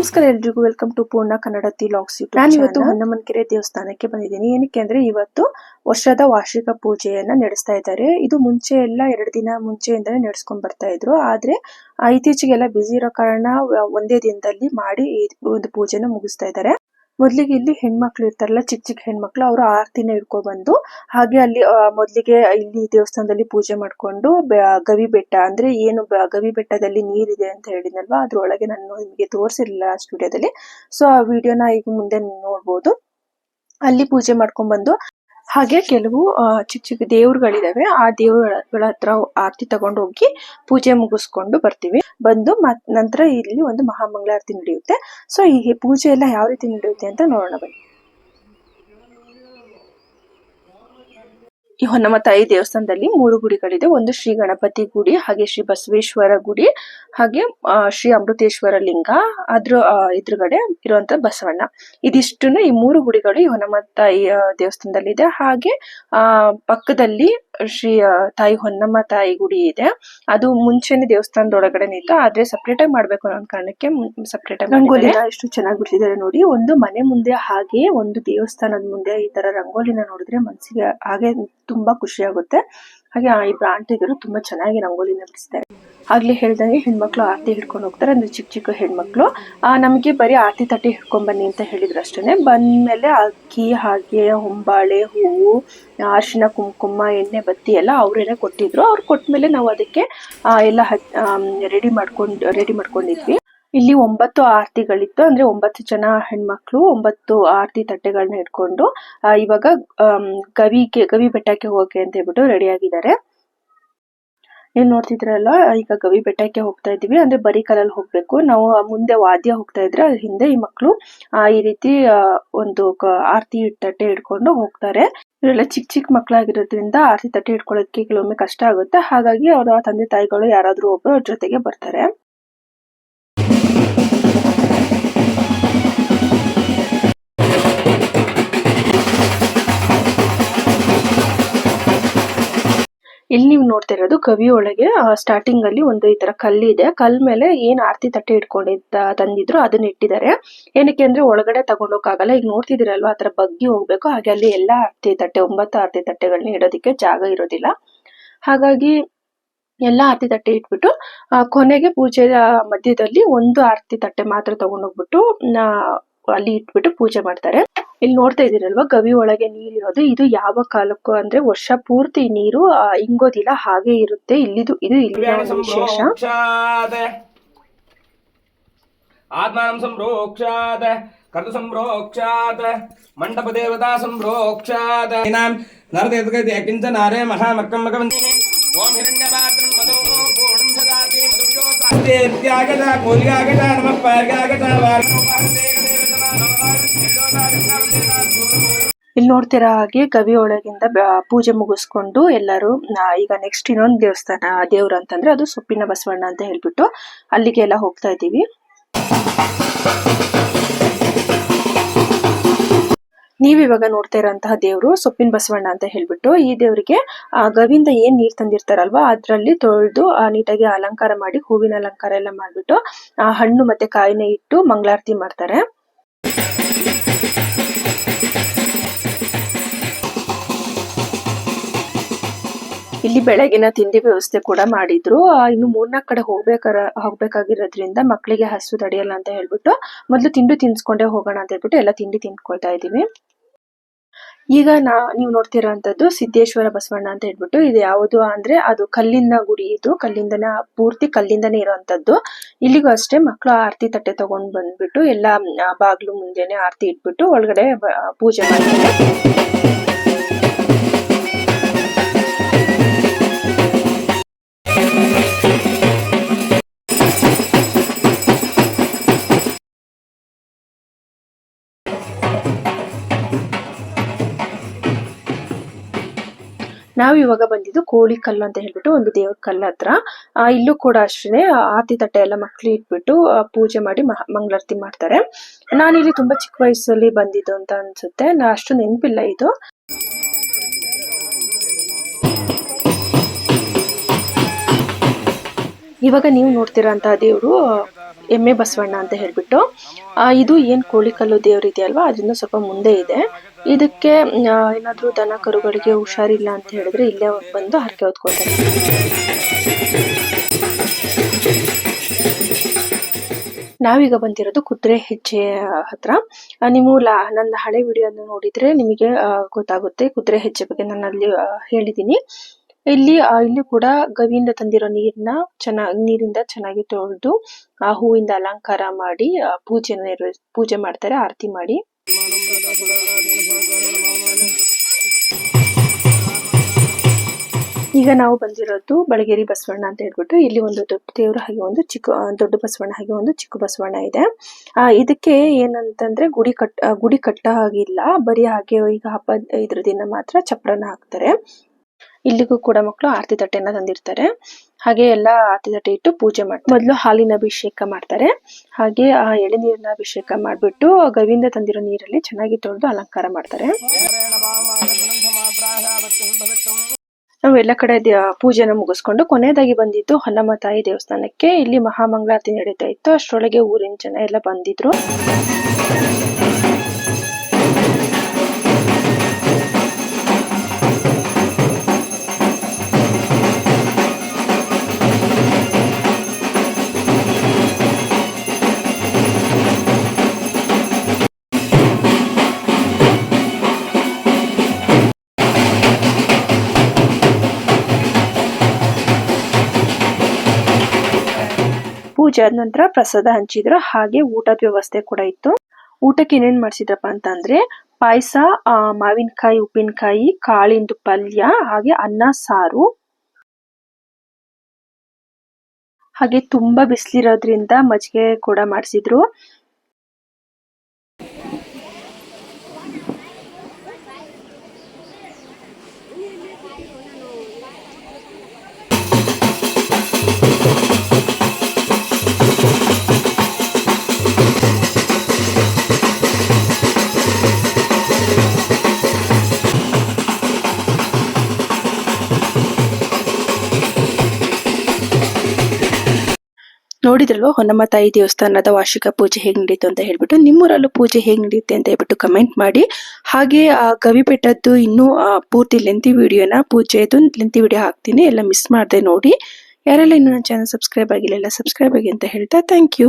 ನಮಸ್ಕಾರ ಎಲ್ರಿಗೂ welcome to ಪೂರ್ಣ ಕನ್ನಡ ಲಾಗ್ಸ್ ನಾನು ಇವತ್ತು ಹೊನ್ನಮನ್ಕೆರೆ ದೇವಸ್ಥಾನಕ್ಕೆ ಬಂದಿದ್ದೀನಿ. ಏನಕ್ಕೆ ಅಂದ್ರೆ ಇವತ್ತು ವರ್ಷದ ವಾರ್ಷಿಕ ಪೂಜೆಯನ್ನ ನಡೆಸ್ತಾ ಇದ್ದಾರೆ. ಇದು ಮುಂಚೆ ಎಲ್ಲ ಎರಡು ದಿನ ಮುಂಚೆಯಿಂದಾನೇ ನಡೆಸ್ಕೊಂಡ್ ಬರ್ತಾ ಇದ್ರು. ಆದ್ರೆ ಇತ್ತೀಚೆಗೆಲ್ಲ ಬ್ಯುಸಿ ಇರೋ ಕಾರಣ ಒಂದೇ ದಿನದಲ್ಲಿ ಮಾಡಿ ಈ ಒಂದು ಪೂಜೆನ ಮುಗಿಸ್ತಾ ಇದ್ದಾರೆ. ಮೊದ್ಲಿಗೆ ಇಲ್ಲಿ ಹೆಣ್ಮಕ್ಳು ಇರ್ತಾರಲ್ಲ ಚಿಕ್ಕ ಚಿಕ್ಕ ಹೆಣ್ಮಕ್ಳು, ಅವರು ಆರತಿನ ಇಟ್ಕೊಂಡ್ ಬಂದು ಹಾಗೆ ಅಲ್ಲಿ ಮೊದಲಿಗೆ ಇಲ್ಲಿ ದೇವಸ್ಥಾನದಲ್ಲಿ ಪೂಜೆ ಮಾಡ್ಕೊಂಡು ಗವಿ ಬೆಟ್ಟ, ಅಂದ್ರೆ ಏನು ಗವಿ ಬೆಟ್ಟದಲ್ಲಿ ನೀರಿದೆ ಅಂತ ಹೇಳಿದ್ನಲ್ವಾ? ಅದರೊಳಗೆ ನಾನು ನಿಮಗೆ ತೋರಿಸಿರ್ಲಿಲ್ಲ ಸ್ಟುಡಿಯೋದಲ್ಲಿ. ಸೊ ಆ ವಿಡಿಯೋನ ಈಗ ಮುಂದೆ ನೋಡ್ಬೋದು. ಅಲ್ಲಿ ಪೂಜೆ ಮಾಡ್ಕೊಂಡ್ ಬಂದು ಹಾಗೆ ಕೆಲವು ಅಹ್ ಚಿಕ್ಕ ಚಿಕ್ಕ ದೇವ್ರುಗಳಿದಾವೆ. ಆ ದೇವ್ರಗಳ ಹತ್ರ ಆರತಿ ತಗೊಂಡು ಹೋಗಿ ಪೂಜೆ ಮುಗಿಸ್ಕೊಂಡು ಬರ್ತೀವಿ. ಬಂದು ಮತ್ ನಂತರ ಇಲ್ಲಿ ಒಂದು ಮಹಾಮಂಗಳಾರತಿ ನಡೆಯುತ್ತೆ. ಸೊ ಈ ಪೂಜೆ ಎಲ್ಲ ಯಾವ ರೀತಿ ನಡೆಯುತ್ತೆ ಅಂತ ನೋಡೋಣ ಬನ್ನಿ. ಈ ಹೊನ್ನಮ್ಮ ತಾಯಿ ದೇವಸ್ಥಾನದಲ್ಲಿ ಮೂರು ಗುಡಿಗಳಿದೆ. ಒಂದು ಶ್ರೀ ಗಣಪತಿ ಗುಡಿ ಹಾಗೆ ಶ್ರೀ ಬಸವೇಶ್ವರ ಗುಡಿ ಹಾಗೆ ಶ್ರೀ ಅಮೃತೇಶ್ವರ ಲಿಂಗ. ಅದ್ರ ಎದುರುಗಡೆ ಇರುವಂತ ಬಸವಣ್ಣ. ಇದಿಷ್ಟುನು ಈ ಮೂರು ಗುಡಿಗಳು ಈ ಹೊನ್ನಮ್ಮ ತಾಯಿ ದೇವಸ್ಥಾನದಲ್ಲಿ ಇದೆ ಹಾಗೆ ಆ ಪಕ್ಕದಲ್ಲಿ ಶ್ರೀ ತಾಯಿ ಹೊನ್ನಮ್ಮ ತಾಯಿ ಗುಡಿ ಇದೆ. ಅದು ಮುಂಚೆನೆ ದೇವಸ್ಥಾನದೊಳಗಡೆ ಇತ್ತು ಆದ್ರೆ ಸಪ್ರೇಟ್ ಆಗಿ ಮಾಡ್ಬೇಕು ಅನ್ನೋ ಕಾರಣಕ್ಕೆ ಸಪ್ರೇಟ್ ಆಗಿ ರಂಗೋಲಿನ ಎಷ್ಟು ಚೆನ್ನಾಗಿ ಬಿಡಿಸಿದ್ದಾರೆ ನೋಡಿ. ಒಂದು ಮನೆ ಮುಂದೆ ಹಾಗೆ ಒಂದು ದೇವಸ್ಥಾನದ ಮುಂದೆ ಈ ತರ ರಂಗೋಲಿನ ನೋಡಿದ್ರೆ ಮನ್ಸಿಗೆ ಹಾಗೆ ತುಂಬಾ ಖುಷಿ ಆಗುತ್ತೆ. ಹಾಗೆ ಆ ಇಬ್ರು ಆಂಟಿಗಳು ತುಂಬಾ ಚೆನ್ನಾಗಿ ರಂಗೋಲಿನ ಬಿಡಿಸ್ತಾರೆ ಆಗ್ಲೇ ಹೇಳ್ದಂಗೆ ಹೆಣ್ಮಕ್ಳು ಆರತಿ ಹಿಡ್ಕೊಂಡು ಹೋಗ್ತಾರೆ. ಅಂದ್ರೆ ಚಿಕ್ಕ ಚಿಕ್ಕ ಹೆಣ್ಮಕ್ಳು. ನಮಗೆ ಬರೀ ಆರತಿ ತಟ್ಟಿ ಹಿಡ್ಕೊಂಡ್ ಬನ್ನಿ ಅಂತ ಹೇಳಿದ್ರು ಅಷ್ಟೇನೆ. ಬಂದ್ಮೇಲೆ ಅಕ್ಕಿ, ಹಾಗೆ ಹೊಂಬಾಳೆ, ಹೂವು, ಅರಿಶಿನ, ಕುಂಕುಮ, ಎಣ್ಣೆ, ಬತ್ತಿ ಎಲ್ಲ ಅವರೇನೆ ಕೊಟ್ಟಿದ್ರು. ಅವ್ರು ಕೊಟ್ಮೇಲೆ ನಾವು ಅದಕ್ಕೆ ಎಲ್ಲ ರೆಡಿ ಮಾಡ್ಕೊಂಡು ರೆಡಿ ಮಾಡ್ಕೊಂಡಿದ್ವಿ. ಇಲ್ಲಿ ಒಂಬತ್ತು ಆರತಿಗಳಿತ್ತು. ಅಂದ್ರೆ ಒಂಬತ್ತು ಜನ ಹೆಣ್ಮಕ್ಳು, ಒಂಬತ್ತು ಆರತಿ ತಟ್ಟೆಗಳನ್ನ ಹಿಡ್ಕೊಂಡು ಇವಾಗ ಗವಿಗೆ, ಗವಿ ಬೆಟ್ಟಕ್ಕೆ ಹೋಗಕ್ಕೆ ಅಂತ ಹೇಳ್ಬಿಟ್ಟು ರೆಡಿ ಆಗಿದ್ದಾರೆ. ನೀವು ನೋಡ್ತಿದ್ರಲ್ಲ, ಈಗ ಗವಿ ಬೆಟ್ಟಕ್ಕೆ ಹೋಗ್ತಾ ಇದೀವಿ ಅಂದ್ರೆ ಬರೀ ಕಾಲಲ್ಲಿ ಹೋಗ್ಬೇಕು. ನಾವು ಮುಂದೆ ವಾದ್ಯ ಹೋಗ್ತಾ ಇದ್ರೆ ಅದ್ರ ಹಿಂದೆ ಈ ಮಕ್ಕಳು ಈ ರೀತಿ ಒಂದು ಆರತಿ ತಟ್ಟೆ ಹಿಡ್ಕೊಂಡು ಹೋಗ್ತಾರೆ. ಇವರೆಲ್ಲ ಚಿಕ್ಕ ಚಿಕ್ಕ ಮಕ್ಕಳಾಗಿರೋದ್ರಿಂದ ಆರತಿ ತಟ್ಟೆ ಹಿಡ್ಕೊಳ್ಳೋದಕ್ಕೆ ಕೆಲವೊಮ್ಮೆ ಕಷ್ಟ ಆಗುತ್ತೆ. ಹಾಗಾಗಿ ಅವರ ತಂದೆ ತಾಯಿಗಳು ಯಾರಾದ್ರೂ ಒಬ್ರು ಅವ್ರ ಜೊತೆಗೆ ಬರ್ತಾರೆ. ಇಲ್ಲಿ ನೀವು ನೋಡ್ತಾ ಇರೋದು ಗವಿ ಒಳಗೆ ಸ್ಟಾರ್ಟಿಂಗ್ ಅಲ್ಲಿ ಒಂದು ಈ ತರ ಕಲ್ಲಿದೆ ಕಲ್ ಮೇಲೆ ಏನ್ ಆರತಿ ತಟ್ಟೆ ಇಟ್ಕೊಂಡಿದ್ದ, ತಂದಿದ್ರು ಅದನ್ನ ಇಟ್ಟಿದ್ದಾರೆ. ಏನಕ್ಕೆ ಅಂದ್ರೆ ಒಳಗಡೆ ತಗೊಂಡೋಗಕ್ಕಾಗಲ್ಲ ಈಗ ನೋಡ್ತಿದಿರಲ್ವ ಆತರ ಬಗ್ಗಿ ಹೋಗ್ಬೇಕು. ಹಾಗೆ ಅಲ್ಲಿ ಎಲ್ಲಾ ಆರತಿ ತಟ್ಟೆ, ಒಂಬತ್ತು ಆರತಿ ತಟ್ಟೆಗಳನ್ನ ಇಡೋದಕ್ಕೆ ಜಾಗ ಇರೋದಿಲ್ಲ. ಹಾಗಾಗಿ ಎಲ್ಲಾ ಆರತಿ ತಟ್ಟೆ ಇಟ್ಬಿಟ್ಟು ಕೊನೆಗೆ ಪೂಜೆಯ ಮಧ್ಯದಲ್ಲಿ ಒಂದು ಆರತಿ ತಟ್ಟೆ ಮಾತ್ರ ತಗೊಂಡೋಗ್ಬಿಟ್ಟು ಅಲ್ಲಿ ಇಟ್ಬಿಟ್ಟು ಪೂಜೆ ಮಾಡ್ತಾರೆ. ಇಲ್ಲಿ ನೋಡ್ತಾ ಇದೀರಲ್ವಾ ಗವಿ ಒಳಗೆ ನೀರಿರೋದು ಇದು ಯಾವ ಕಾಲಕ್ಕೂ ಅಂದ್ರೆ ವರ್ಷ ಪೂರ್ತಿ ನೀರು ಇಂಗೋದಿಲ್ಲ. ಹಾಗೆ ಇರುತ್ತೆ. ಇಲ್ಲಿದು ಇದು ಇಲ್ಲಿ ವಿಶೇಷ. ಆತ್ಮಾನಂ ಸಂಪ್ರೋಕ್ಷಾತ್ ಕರ್ತು ಸಂಪ್ರೋಕ್ಷಾತ್ ಮಂಟಪ ದೇವತಾ ಸಂಪ್ರೋಕ್ಷಾತ್ ನಾಂ ನರದೇವತೆ ಕಿಂಚ ನಾರೇ ಮಹಾಮಕ್ಕಂ ಮಗವಂತಿ ಓಂ ಹಿರಣ್ಯಪಾತ್ರಂ ಮಧೋ ಪೂರ್ಣಂ ಸದಾತಿ ಮಧುಭ್ಯೋ ತ್ಯಾಗದ ಇತ್ಯಾಗತ ಕೂಲ್ಯಾಗತ ನಮಃ ಪಾರ್ಗಾಗತ ವಾರ್ಗೋಪಾರ್ತೆ ಇಲ್ಲಿ ನೋಡ್ತಿರೋ ಹಾಗೆ ಗವಿ ಒಳಗಿಂದ ಪೂಜೆ ಮುಗಿಸ್ಕೊಂಡು ಎಲ್ಲರೂ ಈಗ ನೆಕ್ಸ್ಟ್ ಇನ್ನೊಂದು ದೇವಸ್ಥಾನ ದೇವ್ರು ಅಂತಂದ್ರೆ ಅದು ಸೊಪ್ಪಿನ ಬಸವಣ್ಣ ಅಂತ ಹೇಳ್ಬಿಟ್ಟು ಅಲ್ಲಿಗೆ ಎಲ್ಲ ಹೋಗ್ತಾ ಇದ್ದೀವಿ. ನೀವು ಇವಾಗ ನೋಡ್ತಾ ಇರೋಂತಹ ದೇವರು ಸೊಪ್ಪಿನ ಬಸವಣ್ಣ ಅಂತ ಹೇಳ್ಬಿಟ್ಟು ಈ ದೇವರಿಗೆ, ಆ, ಗವಿಯಿಂದ ಏನ್ ನೀರ್ ತಂದಿರ್ತಾರಲ್ವಾ, ಅದ್ರಲ್ಲಿ ತೊಳೆದು ನೀಟಾಗಿ ಅಲಂಕಾರ ಮಾಡಿ, ಹೂವಿನ ಅಲಂಕಾರ ಎಲ್ಲ ಮಾಡ್ಬಿಟ್ಟು ಹಣ್ಣು ಮತ್ತೆ ಕಾಯಿನ ಇಟ್ಟು ಮಂಗಳಾರತಿ ಮಾಡ್ತಾರೆ. ಇಲ್ಲಿ ಬೆಳಗಿನ ತಿಂಡಿ ವ್ಯವಸ್ಥೆ ಕೂಡ ಮಾಡಿದ್ರು. ಇನ್ನು ಮೂರ್ನಾಲ್ಕು ಕಡೆ ಹೋಗ್ಬೇಕಾರ, ಹೋಗ್ಬೇಕಾಗಿರೋದ್ರಿಂದ ಮಕ್ಕಳಿಗೆ ಹಸು ತಡೆಯಲ್ಲ ಅಂತ ಹೇಳ್ಬಿಟ್ಟು ಮೊದಲು ತಿಂಡಿ ತಿನ್ಸ್ಕೊಂಡೇ ಹೋಗೋಣ ಅಂತ ಹೇಳ್ಬಿಟ್ಟು ಎಲ್ಲ ತಿಂಡಿ ತಿನ್ಕೊಳ್ತಾ ಇದ್ದೀವಿ. ಈಗ ನಾ, ನೀವು ನೋಡ್ತಿರೋಂಥದ್ದು ಸಿದ್ದೇಶ್ವರ ಬಸವಣ್ಣ ಅಂತ ಹೇಳ್ಬಿಟ್ಟು ಇದು ಯಾವುದು ಅಂದ್ರೆ ಅದು ಕಲ್ಲಿನ ಗುಡಿ ಇದು. ಕಲ್ಲಿಂದನ, ಪೂರ್ತಿ ಕಲ್ಲಿಂದನೇ ಇರೋವಂಥದ್ದು ಇಲ್ಲಿಗೂ ಅಷ್ಟೇ ಮಕ್ಕಳು ಆರತಿ ತಟ್ಟೆ ತಗೊಂಡ್ ಬಂದ್ಬಿಟ್ಟು ಎಲ್ಲ ಬಾಗ್ಲು ಮುಂದೆನೆ ಆರತಿ ಇಟ್ಬಿಟ್ಟು ಒಳಗಡೆ ಪೂಜೆ ಮಾಡ್ತಾರೆ. ನಾವು ಇವಾಗ ಬಂದಿದ್ದು ಕೋಳಿ ಕಲ್ಲು ಅಂತ ಹೇಳ್ಬಿಟ್ಟು ಒಂದು ದೇವ್ರ ಕಲ್ಲು ಹತ್ರ. ಇಲ್ಲೂ ಕೂಡ ಅಷ್ಟೇ ಆರತಿ ತಟ್ಟೆ ಎಲ್ಲ ಮಕ್ಳು ಇಟ್ಬಿಟ್ಟು ಪೂಜೆ ಮಾಡಿ ಮಂಗಳಾರತಿ ಮಾಡ್ತಾರೆ. ನಾನಿಲ್ಲಿ ತುಂಬಾ ಚಿಕ್ಕ ವಯಸ್ಸಲ್ಲಿ ಬಂದಿದ್ದು ಅಂತ ಅನ್ಸುತ್ತೆ. ನಾ ಅಷ್ಟು ನೆನಪಿಲ್ಲ ಇದು. ಇವಾಗ ನೀವು ನೋಡ್ತಿರೋಂತಹ ದೇವರು ಎಮ್ಮೆ ಬಸವಣ್ಣ ಅಂತ ಹೇಳ್ಬಿಟ್ಟು. ಇದು ಏನ್ ಕೋಳಿಕಲ್ಲು ದೇವ್ರು ಇದೆಯಲ್ವಾ? ಅದರಿಂದ ಸ್ವಲ್ಪ ಮುಂದೆ ಇದೆ. ಇದಕ್ಕೆ ಏನಾದರೂ ದನ ಕರುಗಳಿಗೆ ಹುಷಾರಿಲ್ಲ ಅಂತ ಹೇಳಿದ್ರೆ ಇಲ್ಲೇ ಬಂದು ಹರಕೆ ಹೊತ್ಕೊಳ್ತಾರೆ. ನಾವೀಗ ಬಂದಿರೋದು ಕುದುರೆ ಹೆಜ್ಜೆ ಹತ್ರ. ನೀವು ಲಾ, ನನ್ನ ಹಳೆ ವಿಡಿಯೋನ ನೋಡಿದ್ರೆ ನಿಮಗೆ ಗೊತ್ತಾಗುತ್ತೆ. ಕುದುರೆ ಹೆಜ್ಜೆ ಬಗ್ಗೆ ನಾನು ಅಲ್ಲಿ ಹೇಳಿದ್ದೀನಿ. ಇಲ್ಲಿ ಇಲ್ಲಿ ಕೂಡ ಗವಿಯಿಂದ ತಂದಿರೋ ನೀರನ್ನ ಚೆನ್ನಾಗಿ ನೀರಿಂದ ಚೆನ್ನಾಗಿ ತೊಳೆದು ಆ ಹೂವಿಂದ ಅಲಂಕಾರ ಮಾಡಿ ಆ, ನಿರ್ವಹಿಸ್ ಪೂಜೆ ಮಾಡ್ತಾರೆ ಆರತಿ ಮಾಡಿ. ಈಗ ನಾವು ಬಂದಿರೋದು ಬಳಗೇರಿ ಬಸವಣ್ಣ ಅಂತ ಹೇಳ್ಬಿಟ್ಟು ಇಲ್ಲಿ ಒಂದು ದೊಡ್ಡ ದೇವರು ಹಾಗೆ ಒಂದು ಚಿಕ್ಕ ದೊಡ್ಡ ಬಸವಣ್ಣ ಹಾಗೆ ಒಂದು ಚಿಕ್ಕ ಬಸವಣ್ಣ ಇದೆ. ಆ, ಇದಕ್ಕೆ ಏನಂತಂದ್ರೆ ಗುಡಿ ಕಟ್ ಗುಡಿ ಕಟ್ಟ ಆಗಿಲ್ಲ ಬರೀ ಹಾಗೆ ಈಗ ಹಬ್ಬ ಇದ್ರ ದಿನ ಮಾತ್ರ ಚಪ್ರನ ಹಾಕ್ತಾರೆ. ಇಲ್ಲಿಗೂ ಕೂಡ ಮಕ್ಕಳು ಆರತಿ ತಟ್ಟೆನ ತಂದಿರ್ತಾರೆ. ಹಾಗೆ ಎಲ್ಲ ಆರತಿ ತಟ್ಟೆ ಇಟ್ಟು ಪೂಜೆ ಮಾಡ್ತಾರೆ. ಮೊದಲು ಹಾಲಿನ ಅಭಿಷೇಕ ಮಾಡ್ತಾರೆ. ಹಾಗೆ, ಆ ಎಳೆನೀರಿನ ಅಭಿಷೇಕ ಮಾಡ್ಬಿಟ್ಟು ಗವಿಂದ ತಂದಿರೋ ನೀರಲ್ಲಿ ಚೆನ್ನಾಗಿ ತೊಳೆದು ಅಲಂಕಾರ ಮಾಡ್ತಾರೆ. ನಾವು ಎಲ್ಲ ಕಡೆ ಪೂಜೆನ ಮುಗಿಸ್ಕೊಂಡು ಕೊನೆಯದಾಗಿ ಬಂದಿದ್ದು ಹೊನ್ನಮ್ಮ ತಾಯಿ ದೇವಸ್ಥಾನಕ್ಕೆ. ಇಲ್ಲಿ ಮಹಾಮಂಗಳಾರತಿ ನಡೀತಾ ಇತ್ತು. ಅಷ್ಟರೊಳಗೆ ಊರಿನ ಜನ ಎಲ್ಲ ಬಂದಿದ್ರು. ಪೂಜೆ ಆದ ನಂತರ ಪ್ರಸಾದ ಹಂಚಿದ್ರು. ಹಾಗೆ ಊಟದ ವ್ಯವಸ್ಥೆ ಕೂಡ ಇತ್ತು. ಊಟಕ್ಕೆ ಏನೇನ್ ಮಾಡ್ಸಿದ್ರಪ್ಪ ಅಂತ ಅಂದ್ರೆ ಪಾಯಸ ಮಾವಿನಕಾಯಿ, ಉಪ್ಪಿನಕಾಯಿ, ಕಾಳಿಂದು ಪಲ್ಯ, ಹಾಗೆ ಅನ್ನ, ಸಾರು. ಹಾಗೆ ತುಂಬಾ ಬಿಸಿಲಿರೋದ್ರಿಂದ ಮಜ್ಜಿಗೆ ಕೂಡ ಮಾಡಿಸಿದ್ರು. ನೋಡಿದ್ರಲ್ವಾ? ಹೊನ್ನಮ್ಮ ತಾಯಿ ದೇವಸ್ಥಾನದ ವಾರ್ಷಿಕ ಪೂಜೆ ಹೇಗೆ ನಡೀತು ಅಂತ ಹೇಳ್ಬಿಟ್ಟು ನಿಮ್ಮೂರಲ್ಲೂ ಪೂಜೆ ಹೇಗೆ ನಡೆಯುತ್ತೆ ಅಂತ ಹೇಳ್ಬಿಟ್ಟು ಕಮೆಂಟ್ ಮಾಡಿ. ಹಾಗೆ, ಆ ಗವಿಬೆಟ್ಟದ್ದು ಇನ್ನೂ ಪೂರ್ತಿ ಲೆಂತಿ ವಿಡಿಯೋನ ಪೂಜೆದು ಲೆಂತಿ ವಿಡಿಯೋ ಹಾಕ್ತೀನಿ. ಎಲ್ಲ ಮಿಸ್ ಮಾಡದೆ ನೋಡಿ. ಯಾರೆಲ್ಲ ಇನ್ನೂ ನನ್ನ ಚಾನಲ್ ಸಬ್ಸ್ಕ್ರೈಬ್ ಆಗಿಲ್ಲ ಸಬ್ಸ್ಕ್ರೈಬ್ ಆಗಿ ಅಂತ ಹೇಳ್ತಾ ಥ್ಯಾಂಕ್ ಯು